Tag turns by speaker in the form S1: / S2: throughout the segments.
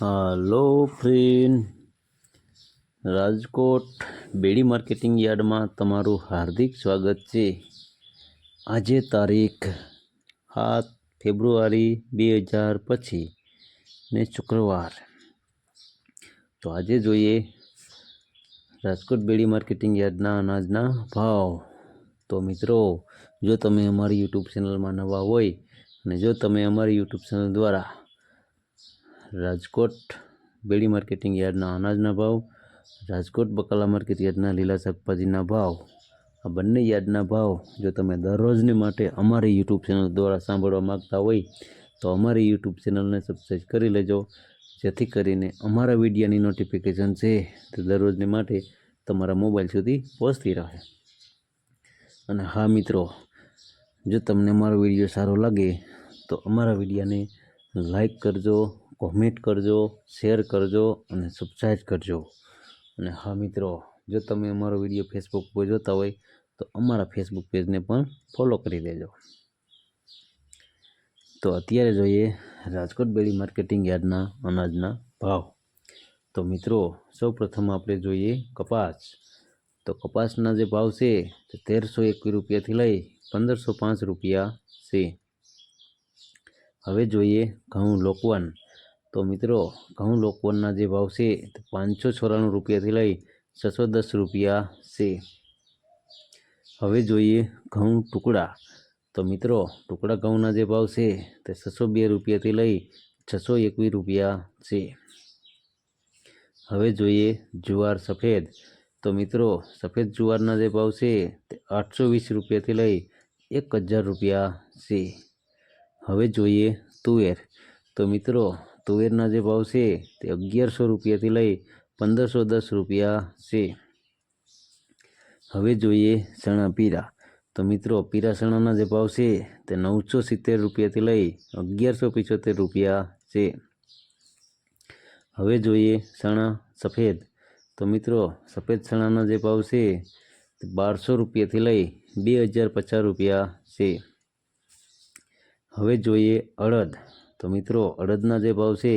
S1: Hello friend. Rajkot Bedi marketing યાર્ડમાં તમારું હાર્દિક સ્વાગત છે. આજે તારીખ સાત ફેબ્રુઆરી બે હજાર પછી ને શુક્રવાર. તો આજે જોઈએ રાજકોટ બેડી માર્કેટિંગ યાર્ડના અનાજના ભાવ. તો મિત્રો, જો તમે અમારી યુટ્યુબ ચેનલમાં નવા હોય અને જો તમે અમારી યુટ્યુબ ચેનલ દ્વારા રાજકોટ બેડી માર્કેટિંગ યાર્ડના અનાજના ભાવ, રાજકોટ બકાલા માર્કેટ યાર્ડના લીલા શાકભાજીના ભાવ, આ બંને યાર્ડના ભાવ જો તમે દરરોજને માટે અમારી યુટ્યુબ ચેનલ દ્વારા સાંભળવા માગતા હોય, તો અમારી યુટ્યુબ ચેનલને સબસ્ક્રાઈબ કરી લેજો. જેથી કરીને અમારા વિડીયાની નોટિફિકેશન છે તે દરરોજને માટે તમારા મોબાઈલ સુધી પહોંચતી રહે. અને હા મિત્રો, જો તમને અમારો વીડિયો સારો લાગે, તો અમારા વિડીયાને લાઈક કરજો. કોમેન્ટ કરજો શેર કરજો અને સબસ્ક્રાઈબ કરજો. અને હા મિત્રો, જો તમે અમારો વીડિયો ફેસબુક પર જોતા હોય, તો અમારા ફેસબુક પેજને પણ ફોલો કરી દેજો. તો અત્યારે જોઈએ રાજકોટ બેડી માર્કેટિંગ યાર્ડના અનાજના ભાવ. તો મિત્રો સૌ પ્રથમ આપણે જોઈએ કપાસ. તો કપાસના જે ભાવ છે, તે તેરસો એકવીસ રૂપિયાથી લઈ પંદરસો પાંચ રૂપિયા છે. હવે જોઈએ ઘઉં લોકવન. તો મિત્રો, ઘઉં લોકવનના જે ભાવ છે, તે પાંચસો ચોરાણું રૂપિયાથી લઈ છસો દસ રૂપિયા છે. હવે જોઈએ ઘઉં ટુકડા. તો મિત્રો, ટુકડા ઘઉંના જે ભાવ છે, તે છસો બે રૂપિયાથી લઈ છસો એકવીસ રૂપિયા છે. હવે જોઈએ જુવાર સફેદ. તો મિત્રો, સફેદ જુવારના જે ભાવ છે, તે આઠસો વીસ રૂપિયાથી લઈ એક હજાર રૂપિયા છે. હવે જોઈએ તુવેર. તો મિત્રો તુવેરના જે ભાવ છે તે અગિયારસો રૂપિયાથી લઈ પંદરસો દસ રૂપિયા છે. હવે જોઈએ ચણા પીરા. તો મિત્રો, પીરા ચણાના જે ભાવ છે તે નવસો સિત્તેર રૂપિયાથી લઈ અગિયારસો પિચોતેર રૂપિયા છે. હવે જોઈએ ચણા સફેદ. તો મિત્રો, સફેદ ચણાના જે ભાવ છે તે બારસો રૂપિયાથી લઈ બે હજાર પચાસ રૂપિયા છે. હવે જોઈએ અડદ. તો મિત્રો, અડદના જે ભાવ છે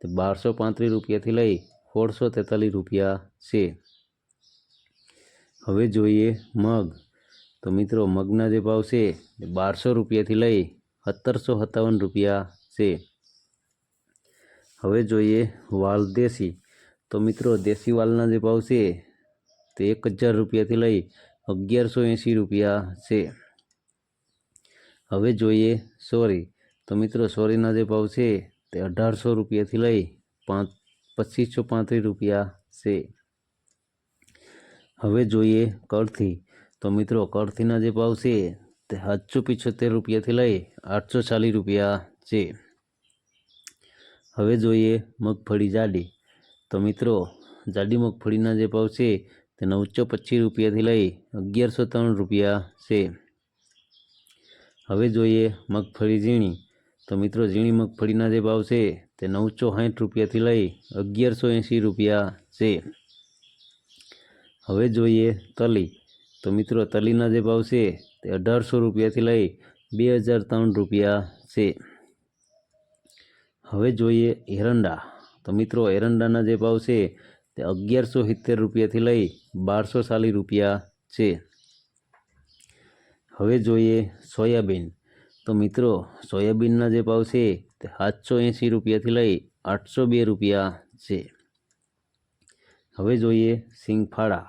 S1: તે બારસો પાંત્રીસ રૂપિયાથી લઈ સોળસો તેતાલીસ રૂપિયા છે. હવે જોઈએ મગ. તો મિત્રો, મગના જે ભાવ છે તે બારસો રૂપિયાથી લઈ સત્તરસો સત્તાવન રૂપિયા છે. હવે જોઈએ વાલ દેશી. તો મિત્રો, દેશી વાલના જે ભાવ છે તે એક હજાર રૂપિયાથી લઈ અગિયારસો એંસી રૂપિયા છે. હવે જોઈએ સોરી. તો મિત્રો, સોરીના જે ભાવ છે તે અઢારસો રૂપિયાથી લઈ પાંચ, પચીસો પાંત્રીસ રૂપિયા છે. હવે જોઈએ કળથી તો મિત્રો કળથીના જે ભાવ છે તે સાતસો પિછોતેર રૂપિયાથી લઈ આઠસો ચાલીસ રૂપિયા છે. હવે જોઈએ મગફળી જાડી. તો મિત્રો, જાડી મગફળીના જે ભાવ છે તે નવસો પચીસ રૂપિયાથી લઈ અગિયારસો ત્રણ રૂપિયા છે. હવે જોઈએ મગફળી ઝીણી. તો મિત્રો, ઝીણી મગફળીના જે ભાવ છે, તે નવસો સાઠ રૂપિયાથી લઈ અગિયારસો એંસી રૂપિયા છે. હવે જોઈએ તલી. તો મિત્રો, તલીના જે ભાવ છે, તે અઢારસો રૂપિયાથી લઈ બે હજાર ત્રણ રૂપિયા છે. હવે જોઈએ એરંડા. તો મિત્રો, એરંડાના જે ભાવ છે, તે અગિયારસો સિત્તેર રૂપિયાથી લઈ બારસો ચાલીસ રૂપિયા છે. હવે જોઈએ સોયાબીન. તો મિત્રો, સોયાબીનના જે ભાવ છે તે સાતસો એંસી રૂપિયાથી લઈ આઠસો બે રૂપિયા છે. હવે જોઈએ સિંગફાળા.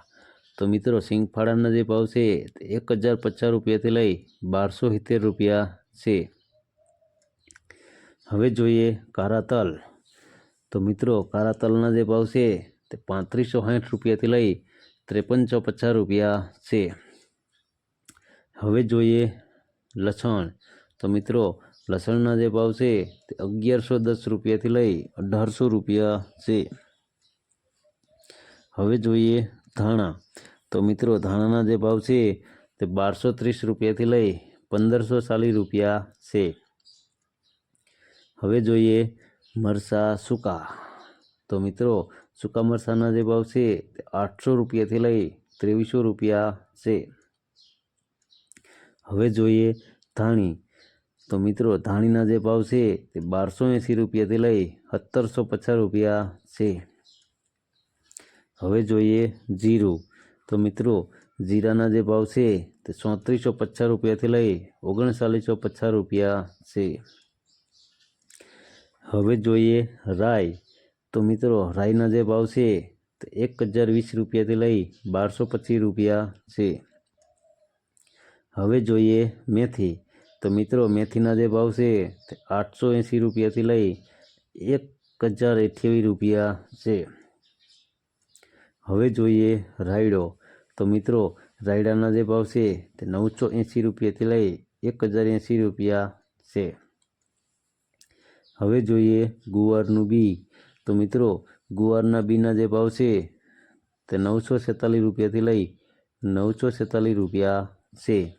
S1: તો મિત્રો, સિંગફાળાના જે ભાવ છે તે એક હજાર પચાસ રૂપિયાથી લઈ બારસો સિત્તેર રૂપિયા છે. હવે જોઈએ કારા તલ તો મિત્રો કારા તલના જે ભાવ છે તે પાંત્રીસો સાઠ રૂપિયાથી લઈ ત્રેપનસો પચાસ રૂપિયા છે. હવે જોઈએ લસણ. તો મિત્રો, લસણના જે ભાવ છે તે અગિયારસો દસ રૂપિયાથી લઈ અઢારસો રૂપિયા છે. હવે જોઈએ ધાણા. તો મિત્રો, ધાણાના જે ભાવ છે તે બારસો ત્રીસ રૂપિયાથી લઈ પંદરસો ચાલીસ રૂપિયા છે. હવે જોઈએ મરસા સૂકા. તો મિત્રો, સૂકા મરસાના જે ભાવ છે તે આઠસો રૂપિયાથી લઈ ત્રેવીસો રૂપિયા છે. હવે જોઈએ ધાણી. તો મિત્રો, ધાણીના જે ભાવ છે તે બારસો એંસી રૂપિયાથી લઈ સત્તરસો પચાસ રૂપિયા છે. હવે જોઈએ જીરું. તો મિત્રો, જીરાના જે ભાવ છે તે ચોત્રીસો પચાસ રૂપિયાથી લઈ ઓગણચાલીસો પચાસ રૂપિયા છે. હવે જોઈએ રાઈ. તો મિત્રો, રાઈના જે ભાવ છે તે એક હજાર વીસ રૂપિયાથી લઈ બારસો પચીસ રૂપિયા છે. હવે જોઈએ મેથી. તો મિત્રો, મેથીના જે ભાવ છે તે આઠસો એંસી રૂપિયાથી લઈ એક હજાર અઠ્યાવીસ રૂપિયા છે. હવે જોઈએ રાયડો. તો મિત્રો, રાયડાના જે ભાવ છે તે નવસો એંસી રૂપિયાથી લઈ એક હજાર એંસી રૂપિયા છે. હવે જોઈએ ગુવારનું બી. તો મિત્રો, ગુવારના બીના જે ભાવ છે તે નવસો છેતાલીસ રૂપિયાથી લઈ નવસો છેતાલીસ રૂપિયા છે.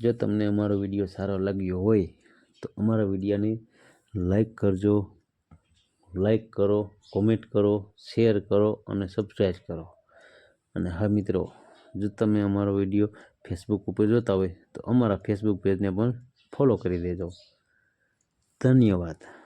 S1: જો તમને અમારો વીડિયો સારો લાગ્યો હોય, તો અમારા વિડીયોને લાઈક કરજો, લાઈક કરો, કોમેન્ટ કરો, શેર કરો અને સબસ્ક્રાઈબ કરો. અને હા મિત્રો, જો તમે અમારો વીડિયો ફેસબુક ઉપર જોતા હોય, તો અમારા ફેસબુક પેજને પણ ફોલો કરી દેજો. ધન્યવાદ.